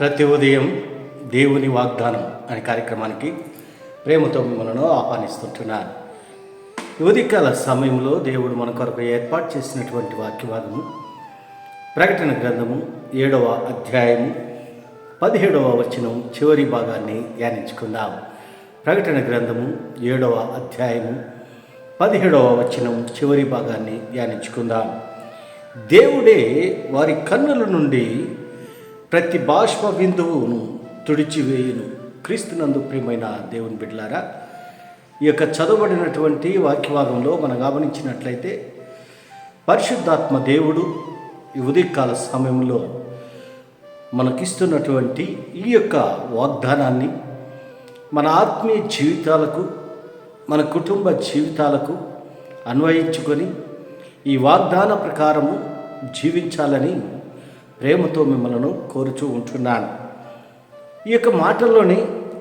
ప్రతి ఉదయం దేవుని వాగ్దానం అనే కార్యక్రమానికి ప్రేమతో మిమ్మల్ని ఆహ్వానిస్తుంటున్నాను. ఈ ఉదయకాల సమయంలో దేవుడు మన కొరకు ఏర్పాటు చేసినటువంటి వాక్యవాదము ప్రకటన గ్రంథము ఏడవ అధ్యాయము పదిహేడవ వచనం చివరి భాగాన్ని ధ్యానించుకుందాం. ప్రకటన గ్రంథము ఏడవ అధ్యాయము పదిహేడవ వచనం చివరి భాగాన్ని ధ్యానించుకుందాం. దేవుడే వారి కన్నుల నుండి ప్రతి బాష్ప బిందువును తుడిచివేయును. క్రీస్తునందు ప్రియమైన దేవుని బిడ్డలారా ఈ యొక్క చదవబడినటువంటి వాక్యవాదంలో మనం గమనించినట్లయితే పరిశుద్ధాత్మ దేవుడు ఈ ఉదయకాల సమయంలో మనకిస్తున్నటువంటి ఈ యొక్క వాగ్దానాన్ని మన ఆత్మీయ జీవితాలకు మన కుటుంబ జీవితాలకు అన్వయించుకొని ఈ వాగ్దాన ప్రకారము జీవించాలని ప్రేమతో మిమ్మల్ని కోరుచూ ఉంటున్నాను. ఈ యొక్క మాటల్లోని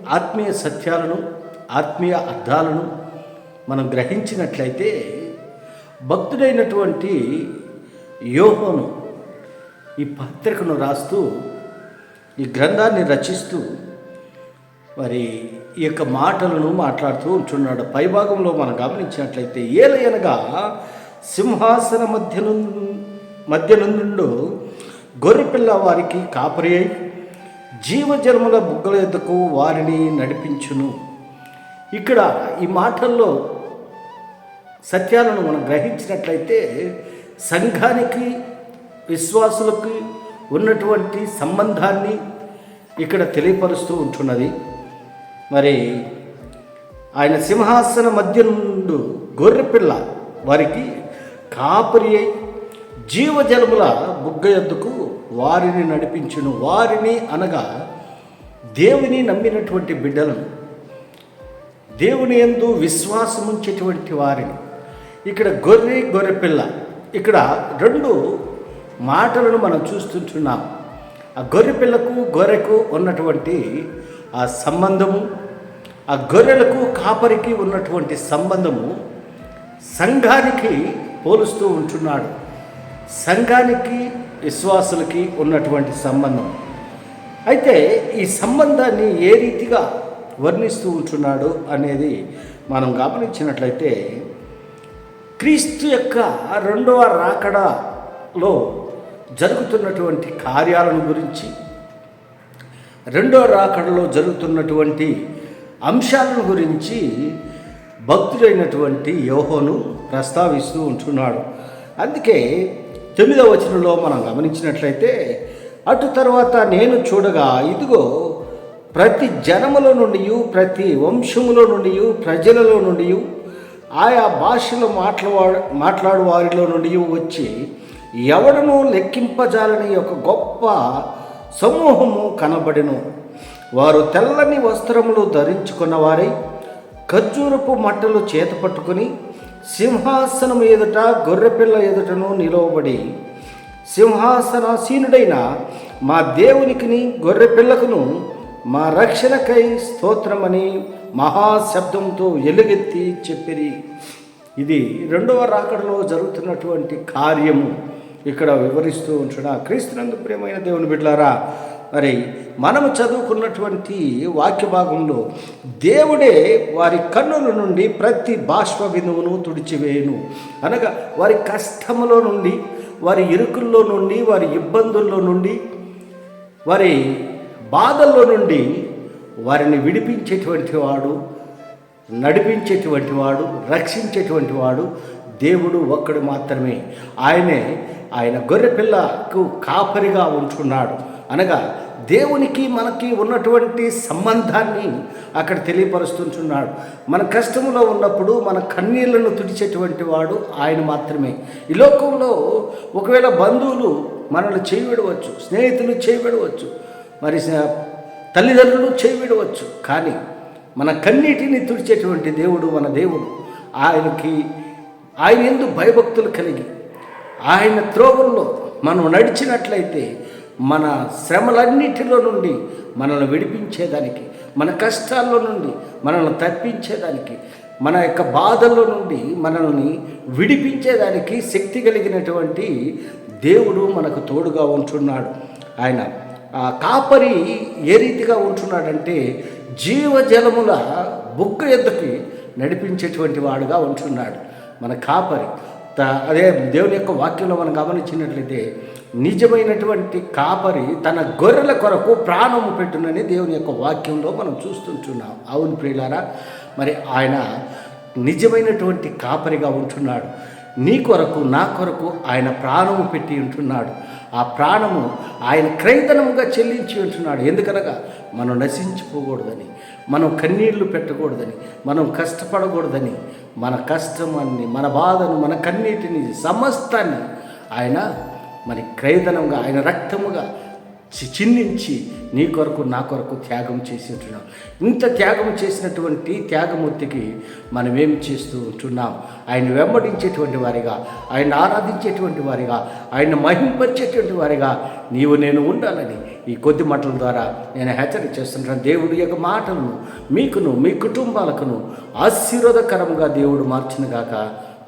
ఆత్మీయ సత్యాలను ఆత్మీయ అర్థాలను మనం గ్రహించినట్లయితే భక్తుడైనటువంటి యోహోను ఈ పత్రికను రాస్తూ ఈ గ్రంథాన్ని రచిస్తూ మరి ఈ యొక్క మాటలను మాట్లాడుతూ ఉంటున్నాడు. పైభాగంలో మనం గమనించినట్లయితే ఏలయనగా సింహాసన మధ్యను నుండు గొర్రెపిల్ల వారికి కాపరి అయి జీవజన్మల బుగ్గల ఎద్దకు వారిని నడిపించును. ఇక్కడ ఈ మాటల్లో సత్యాలను మనం గ్రహించినట్లయితే సంఘానికి విశ్వాసులకు ఉన్నటువంటి సంబంధాన్ని ఇక్కడ తెలియపరుస్తూ ఉంటున్నది. మరి ఆయన సింహాసన మధ్య నుండు గొర్రెపిల్ల వారికి కాపరి అయి జీవజలముల బుగ్గ ఎద్దుకు వారిని నడిపించును. వారిని అనగా దేవుని నమ్మినటువంటి బిడ్డలను. దేవుని ఎందు విశ్వాసముంచేటువంటి వారిని. ఇక్కడ గొర్రె గొర్రెపిల్ల ఇక్కడ రెండు మాటలను మనం చూస్తుంటున్నాం. ఆ గొర్రెపిల్లకు గొర్రెకు ఉన్నటువంటి ఆ సంబంధము ఆ గొర్రెలకు కాపరికి ఉన్నటువంటి సంబంధము సంఘానికి పోలుస్తూ ఉంటున్నాడు. సంఘానికి విశ్వాసులకి ఉన్నటువంటి సంబంధం. అయితే ఈ సంబంధాన్ని ఏ రీతిగా వర్ణిస్తూ ఉంటున్నాడు అనేది మనం గమనించినట్లయితే క్రీస్తు యొక్క రెండవ రాకడలో జరుగుతున్నటువంటి కార్యాలను గురించి రెండో రాకడలో జరుగుతున్నటువంటి అంశాలను గురించి భక్తుడైనటువంటి యోహోను ప్రస్తావిస్తూ ఉంటున్నాడు. అందుకే తొమ్మిదవ వచనంలో మనం గమనించినట్లయితే అటు తర్వాత నేను చూడగా ఇదిగో ప్రతి జనముల నుండి ప్రతి వంశములో నుండి ప్రజలలో నుండి ఆయా భాషలో మాట్లాడు మాట్లాడు వారిలో నుండి వచ్చి ఎవడను లెక్కింపజాలని ఒక గొప్ప సమూహము కనబడెను. వారు తెల్లని వస్త్రములు ధరించుకున్న వారై ఖర్జూరపు మట్టలు చేత పట్టుకుని సింహాసనం ఎదుట గొర్రెపిల్ల ఎదుటను నిలవబడి సింహాసనాసీనుడైన మా దేవునికిని గొర్రెపిల్లకును మా రక్షణకై స్తోత్రమని మహాశబ్దంతో ఎలుగెత్తి చెప్పిరి. ఇది రెండవ రాకడలో జరుగుతున్నటువంటి కార్యము. ఇక్కడ వివరిస్తూ ఉంటున్నా క్రీస్తునందు ప్రియమైన దేవుని బిడ్డలారా మరి మనము చదువుకున్నటువంటి వాక్య భాగంలో దేవుడే వారి కన్నుల నుండి ప్రతి బాష్ప బిందువును తుడిచివేయును. అనగా వారి కష్టములో నుండి వారి ఇరుకుల్లో నుండి వారి ఇబ్బందుల్లో నుండి వారి బాధల్లో నుండి వారిని విడిపించేటువంటి వాడు నడిపించేటువంటి వాడు రక్షించేటువంటి వాడు దేవుడు ఒక్కడు మాత్రమే. ఆయనే ఆయన గొర్రెపిల్లకు కాపరిగా ఉంటున్నాడు అనగా దేవునికి మనకి ఉన్నటువంటి సంబంధాన్ని అక్కడ తెలియపరుస్తుంటున్నాడు. మన కష్టంలో ఉన్నప్పుడు మన కన్నీళ్ళను తుడిచేటువంటి వాడు ఆయన మాత్రమే. ఈ లోకంలో ఒకవేళ బంధువులు మనల్ని చేయవిడవచ్చు స్నేహితులు చేయవిడవచ్చు మరి తల్లిదండ్రులు చేయవిడవచ్చు కానీ మన కన్నీటిని తుడిచేటువంటి దేవుడు మన దేవుడు. ఆయనకి ఆయన ఎందు భయభక్తులు కలిగి ఆయన త్రోవల్లో మనం నడిచినట్లయితే మన శ్రమలన్నిటిలో నుండి మనల్ని విడిపించేదానికి మన కష్టాల్లో నుండి మనల్ని తప్పించేదానికి మన యొక్క బాధల్లో నుండి మనల్ని విడిపించేదానికి శక్తి కలిగినటువంటి దేవుడు మనకు తోడుగా ఉంటున్నాడు. ఆయన ఆ కాపరి ఏ రీతిగా ఉంటున్నాడంటే జీవజలముల బుక్క ఎద్దుకి నడిపించేటువంటి వాడుగా ఉంటున్నాడు. మన కాపరి. త- అదే దేవుని యొక్క వాక్యంలో మనం గమనించినట్లయితే నిజమైనటువంటి కాపరి తన గొర్రెల కొరకు ప్రాణము పెట్టునని దేవుని యొక్క వాక్యంలో మనం చూస్తుంటున్నాం. అవును ప్రియులారా మరి ఆయన నిజమైనటువంటి కాపరిగా ఉంటున్నాడు. నీ కొరకు నా కొరకు ఆయన ప్రాణము పెట్టి ఉంటున్నాడు. ఆ ప్రాణము ఆయన క్రైతనముగా చెల్లించి ఉంటున్నాడు. ఎందుకనగా మనం నశించిపోకూడదని మనం కన్నీళ్ళు పెట్టకూడదని మనం కష్టపడకూడదని మన కష్టమాన్ని మన బాధను మన కన్నీటిని సమస్తాన్ని ఆయన మరి క్రైదనంగా ఆయన రక్తముగా చి- నీ కొరకు నా కొరకు త్యాగం చేసి ఉంటున్నాం ఇంత త్యాగం చేసినటువంటి త్యాగమూర్తికి మనం ఏం చేస్తూ ఉంటున్నాం? ఆయన వెంబడించేటువంటి వారిగా ఆయన ఆరాధించేటువంటి వారిగా ఆయన మహింపరిచేటువంటి వారిగా నీవు నేను ఉండాలని ఈ కొద్ది మాటల ద్వారా నేను హెచ్చరిక చేస్తుంటాను. దేవుడి యొక్క మాటలను మీకును మీ కుటుంబాలకును ఆశీర్వాదకరంగా దేవుడు మార్చినగాక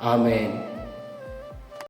ఆమె